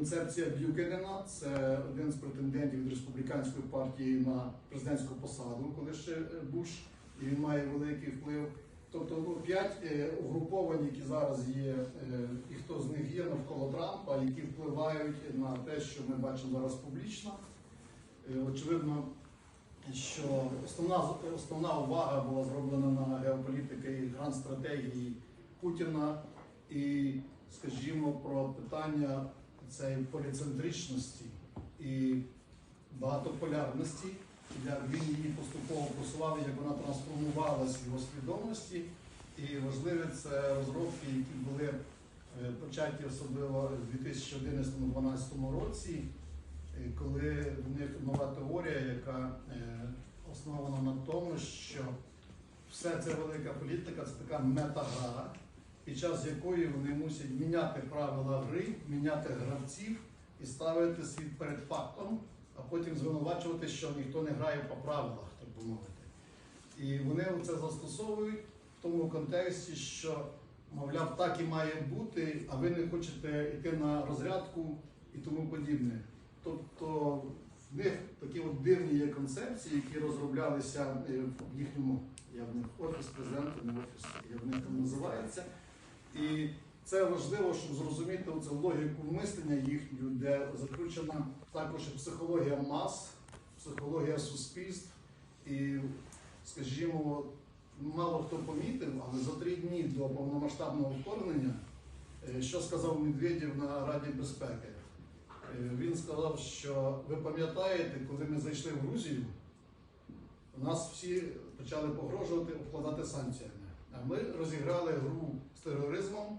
концепція Б'юкенена. Це один з претендентів від республіканської партії на президентську посаду, коли ще е, Буш, і він має великий вплив. Тобто ну, п'ять е, угруповань, які зараз є, е, і хто з них є навколо Трампа, які впливають на те, що ми бачимо зараз публічно. Очевидно, що основна, основна увага була зроблена на геополітики і гранд стратегії Путіна і, скажімо, про питання цієї поліцентричності і багатополярності, як він її поступово посував, як вона трансформувалася в його свідомості. І важливі це розробки, які були е, початі особливо в 2011-2012 році, е, коли в них нова теорія, яка е, основана на тому, що все це велика політика це така метагра, під час якої вони мусять міняти правила гри, міняти гравців і ставити світ перед фактом, а потім звинувачувати, що ніхто не грає по правилах, так би мовити. І вони це застосовують в тому контексті, що, мовляв, так і має бути, а ви не хочете йти на розрядку і тому подібне. Тобто в них такі от дивні є концепції, які розроблялися е, в їхньому я в них офіс президента, не офіс, як в них там називається. І це важливо, щоб зрозуміти оцю логіку мислення їхню, де заключена також і психологія мас, психологія суспільств. І, скажімо, мало хто помітив, але за три дні до повномасштабного вторгнення, е, що сказав Медведєв на Раді безпеки? Е, Він сказав, що ви пам'ятаєте, коли ми зайшли в Грузію, нас всі почали погрожувати обкладати санкціями. Ми розіграли гру з тероризмом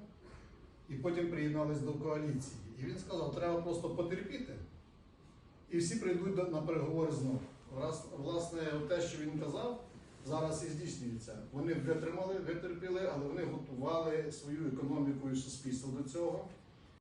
і потім приєдналися до коаліції. І він сказав, треба просто потерпіти. І всі прийдуть на переговори знову. Раз, власне, те, що він казав, зараз і здійснюється. Вони витримали, витерпіли, але вони готували свою економіку і суспільство до цього.